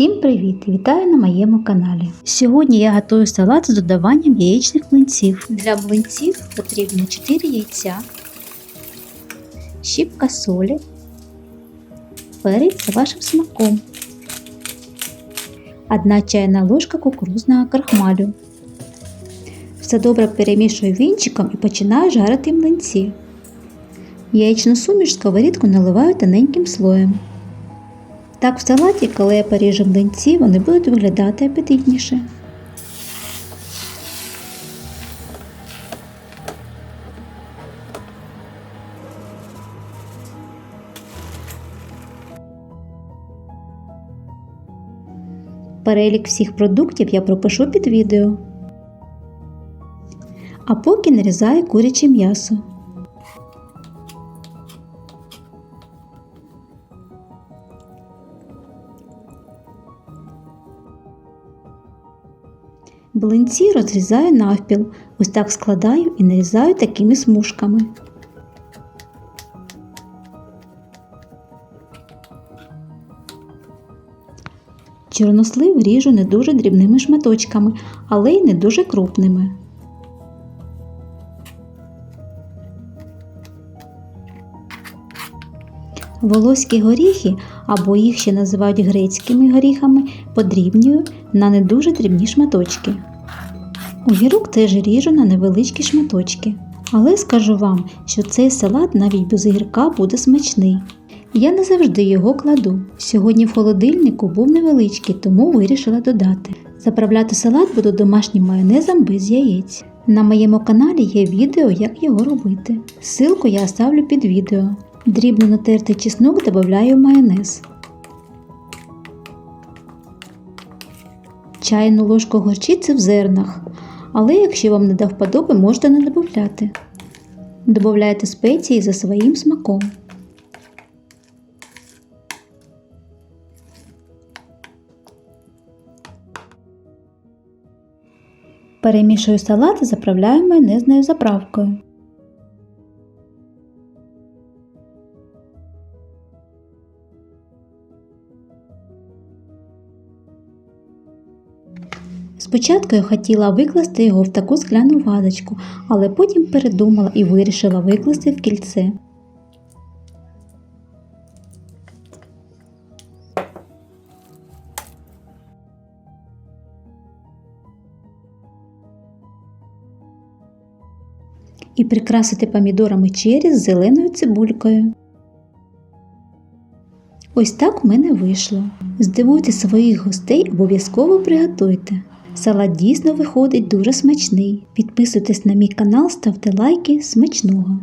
Всім привіт! Вітаю на моєму каналі. Сьогодні я готую салат з додаванням яєчних млинців. Для млинців потрібно 4 яйця, щіпка солі, перець за вашим смаком, 1 чайна ложка кукурузного крахмалю. Все добре перемішую вінчиком і починаю жарити млинці. Яєчну суміш сковорідку наливаю тоненьким слоєм. Так в салаті, коли я поріжу млинці, вони будуть виглядати апетитніше. Перелік всіх продуктів я пропишу під відео. А поки нарізаю куряче м'ясо. Блинці розрізаю навпіл, ось так складаю і нарізаю такими смужками. Чорнослив ріжу не дуже дрібними шматочками, але й не дуже крупними. Волоські горіхи, або їх ще називають грецькими горіхами, подрібнюю на не дуже дрібні шматочки. Огірок теж ріжу на невеличкі шматочки. Але скажу вам, що цей салат навіть без огірка буде смачний. Я не завжди його кладу. Сьогодні в холодильнику був невеличкий, тому вирішила додати. Заправляти салат буду домашнім майонезом без яєць. На моєму каналі є відео, як його робити. Ссылку я оставлю під відео. Дрібно натертий чеснок додаю майонез. Чайну ложку горчиці в зернах, але якщо вам не до вподоби, можете не додати. Добавляйте спеції за своїм смаком. Перемішую салат і заправляю майонезною заправкою. Спочатку я хотіла викласти його в таку скляну вазочку, але потім передумала і вирішила викласти в кільце. І прикрасити помідорами чері з зеленою цибулькою. Ось так у мене вийшло. Здивуйте своїх гостей, обов'язково приготуйте. Салат дійсно виходить дуже смачний. Підписуйтесь на мій канал, ставте лайки смачного!